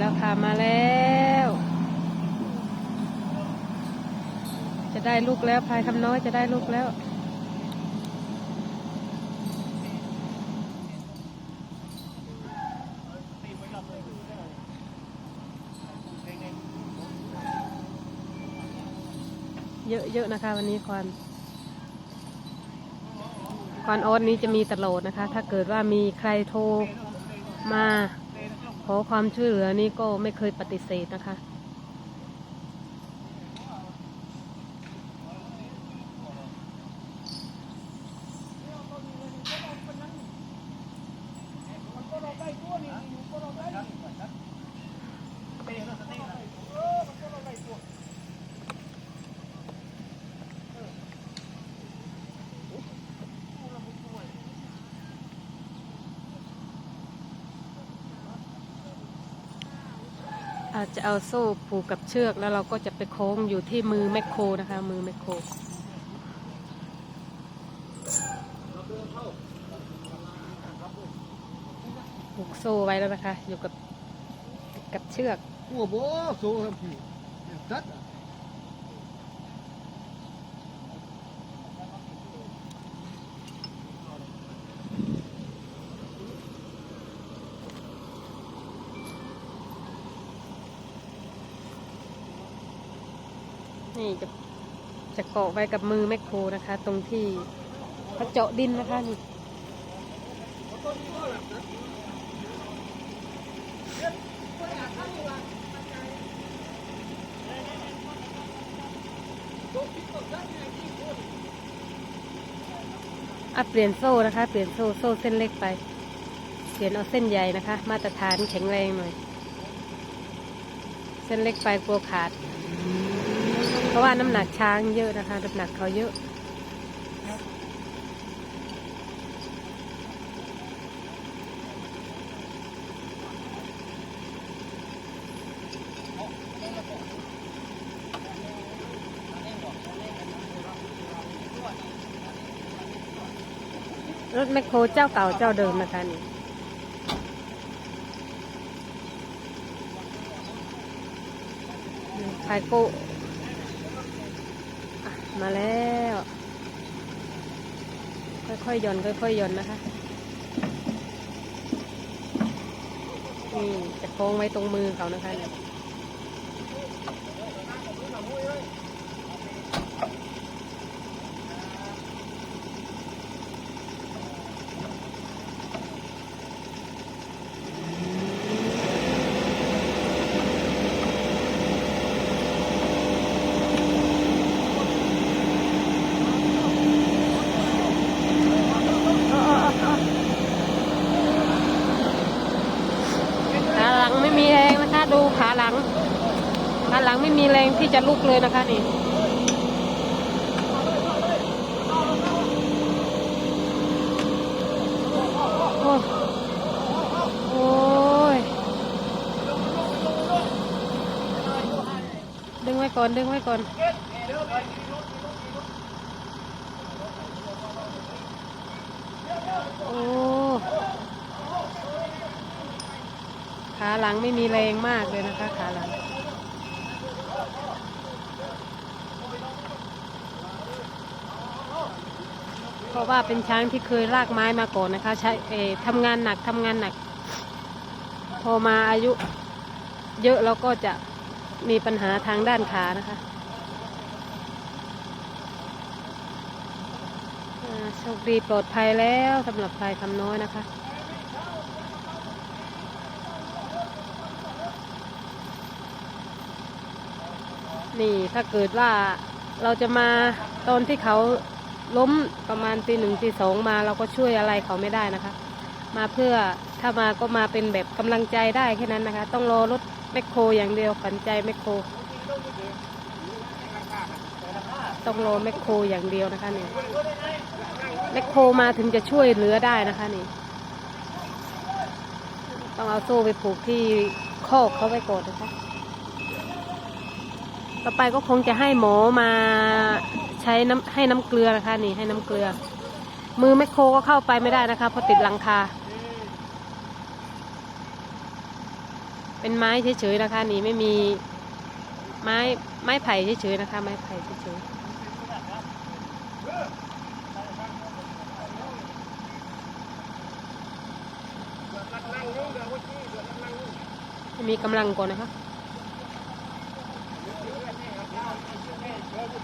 แล้วค่ะมาแล้ว จะได้ลูกแล้วพายคำน้อยจะได้ลูกแล้ว เยอะๆนะคะวันนี้ควันควันออสนี้จะมีตลอดนะคะ ถ้าเกิดว่ามีใครโทรมา ขอความช่วยเหลือนี่ก็ไม่เคยปฏิเสธนะคะ จะเอาโซ่ผูกกับเชือกแล้วเราก็จะไปโค้งอยู่ที่มือแมคโครนะคะ มือแมคโครผูกโซ่ไว้แล้วนะคะ อยู่กับกับเชือก Pô, boa, sou filho. Exato. นี่จะจะเกาะไว้กับมือแมคโครนะคะ ตรงที่เขาเจาะดินนะคะนี่อะเปลี่ยนโซ่นะคะ เปลี่ยนโซ่โซ่เส้นเล็กไป เปลี่ยนเอาเส้นใหญ่นะคะ มาตรฐานแข็งแรงหน่อย เส้นเล็กไปกลัวขาด ราะว่าน้ำหนักช้างเยอะนะคะน้ำหนักเขาเยอะ รถแมคโครเจ้าเก่าเจ้าเดิมนะคะนี่ไคโก้ มาแล้ว ค่อยๆหย่อนค่อยๆหย่อนนะคะนี่จะโค้งไว้ตรงมือเขานะคะเนี่ยขาหลังไม่มีแรงนะคะ ดูขาหลัง ขาหลังไม่มีแรง ที่จะลุกเลยนะคะนี่โอ้ยดึงไว้ก่อน ดึงไว้ก่อนโอ้ขาหลังไม่มีแรงมากเลยนะคะ ขาหลัง ราะว่าเป็นช้างที่เคยลากไม้มาก่อนนะคะ ใช้เอทำงานหนักทำงานหนัก พอมาอายุ เยอะแล้วก็จะมีปัญหาทางด้านขานะคะโชคดีปลอดภัยแล้วสำหรับพลายคำน้อยนะคะนี่ถ้าเกิดว่าเราจะมาตอนที่เขา ล้มประมาณตีหนึ่งตีสองมาเราก็ช่วยอะไรเขาไม่ได้นะคะ มาเพื่อถ้ามาก็มาเป็นแบบกำลังใจได้แค่นั้นนะคะ ต้องรอรถแมคโครอย่างเดียวขวัญใจแมคโครต้องรอแมคโครอย่างเดียวนะคะนี่แมคโครมาถึงจะช่วยเหลือได้นะคะนี่ต้องเอาโซ่ไปผูกที่คอกเขาไว้ก่อนนะคะ ต่อไปก็คงจะให้หมอมา ใช้น้ำให้น้ำเกลือนะคะ นี่ให้น้ำเกลือ มือแมคโครก็เข้าไปไม่ได้นะคะเพราะติดหลังคา เป็นไม้เฉยๆนะคะ นี่ไม่มีไม้ไม้ไผ่เฉยๆนะคะ ไม้ไผ่เฉยๆมีกำลังก่อนนะคะ ต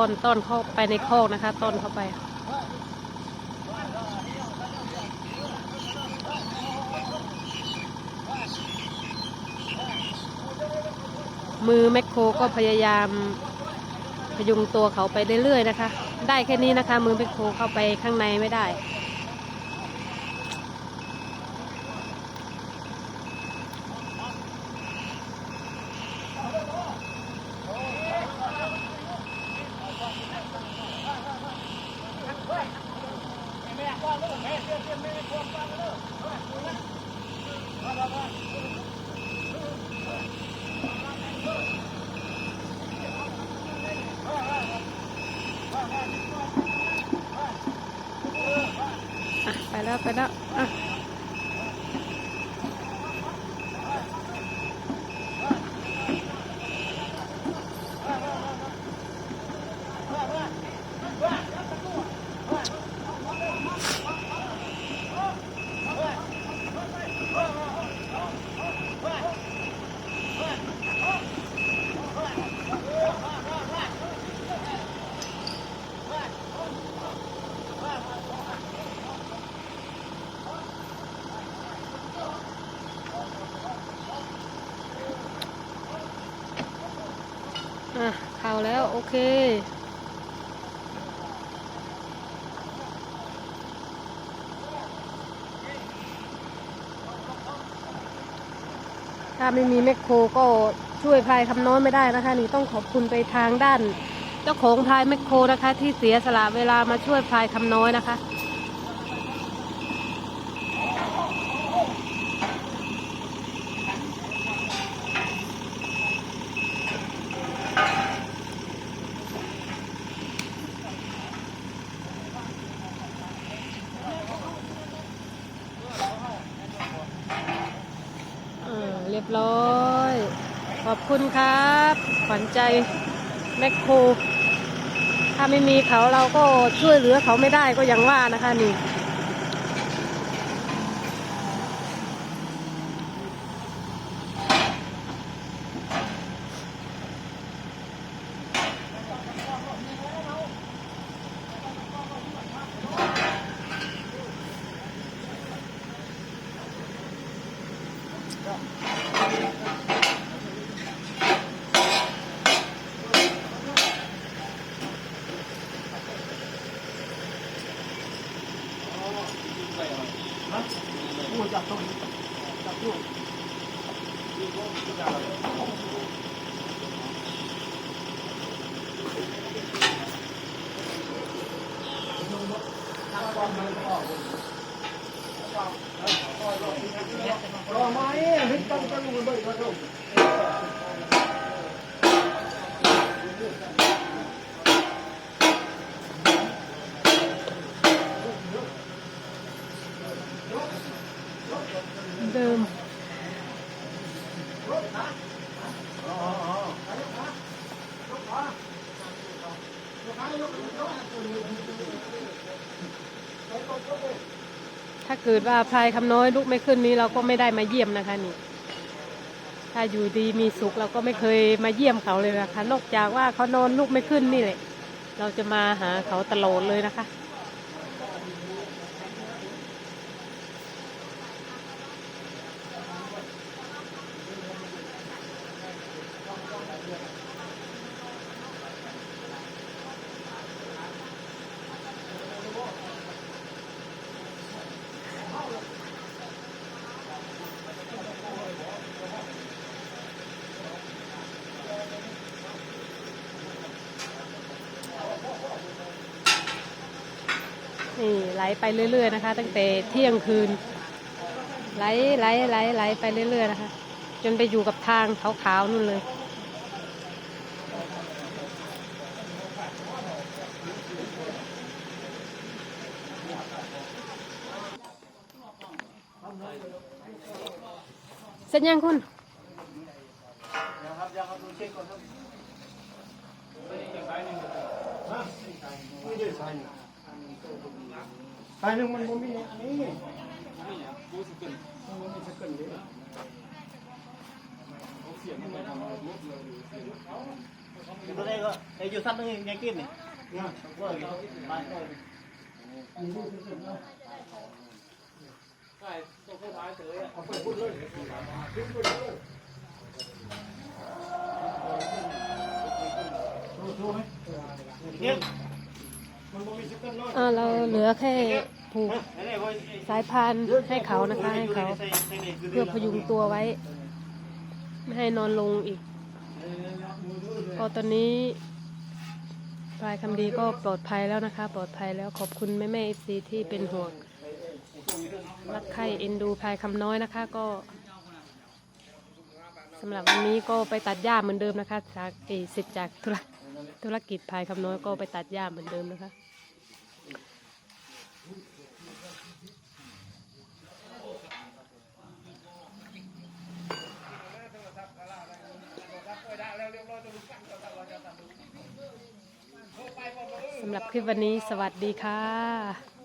อนตอนเข้าไปในคอกนะคะตอนเข้าไปมือแมคโครก็พยายามพยุงตัวเขาไปเรื่อยๆนะคะ ได้แค่นี้นะคะ มือแมคโครเข้าไปข้างในไม่ได้ แล้ว โอเค ถ้าไม่มีแมคโครก็ช่วยพายคำน้อยไม่ได้นะคะ นี่ต้องขอบคุณไปทางด้าน เจ้าของพายแมคโครนะคะ ที่เสียสละเวลามาช่วยพายคำน้อยนะคะ ร้อย ขอบคุณครับ ขวัญใจแมคโครถ้าไม่มีเขาเราก็ช่วยเหลือเขาไม่ได้ก็ยังว่านะคะนี่ รอไม้เฮ้ยตั้งตั้ ถ้าเกิดว่าพลายคำน้อยลุกไม่ขึ้นนี้เราก็ไม่ได้มาเยี่ยมนะคะนี่ ถ้าอยู่ดีมีสุขเราก็ไม่เคยมาเยี่ยมเขาเลยนะคะ นอกจากว่าเขานอนลุกไม่ขึ้นนี่แหละ เราจะมาหาเขาตลอดเลยนะคะ นี่ไหลไปเรื่อย ๆ นะคะ ตั้งแต่เที่ยงคืน ไหลไหลไหลไหลไปเรื่อย ๆ นะคะ จนไปอยู่กับทางขาวๆนู่นเลยเสร็จยังคุณนะครับยั งครับดูเช็คก่อนครับฮะไม่ได้ใส่ใส่หนึ่งมันบ่มีอันนี้มันบ่มีสกินเลยตัวนี้ก็ไอ้อยู่สั้นนึงยังกินนี่เนี่ยว่าอยู่บ้านก็เอาไปพูดเลยพูดเลยโทรไหมเนี่ยมันบ่มีสกินเนาะ อ่าเราเหลือแค่ผูกสายพานให้เขานะคะ ให้เขาเพื่อพยุงตัวไว้ ไม่ให้นอนลงอีกก็ตอนนี้ปลายคำดีก็ปลอดภัยแล้วนะคะ ปลอดภัยแล้วขอบคุณแม่แม่เอฟซีที่เป็นห่วงรักใครเอ็นดูพลายคำน้อยนะคะ ก็สำหรับวันนี้ก็ไปตัดหญ้าเหมือนเดิมนะคะ จากเสร็จจากธุร ธุรกิจภายคำน้อยก็ไปตัดหญ้าเหมือนเดิมนะคะสำหรับคลิปวันนี้สวัสดีค่ะ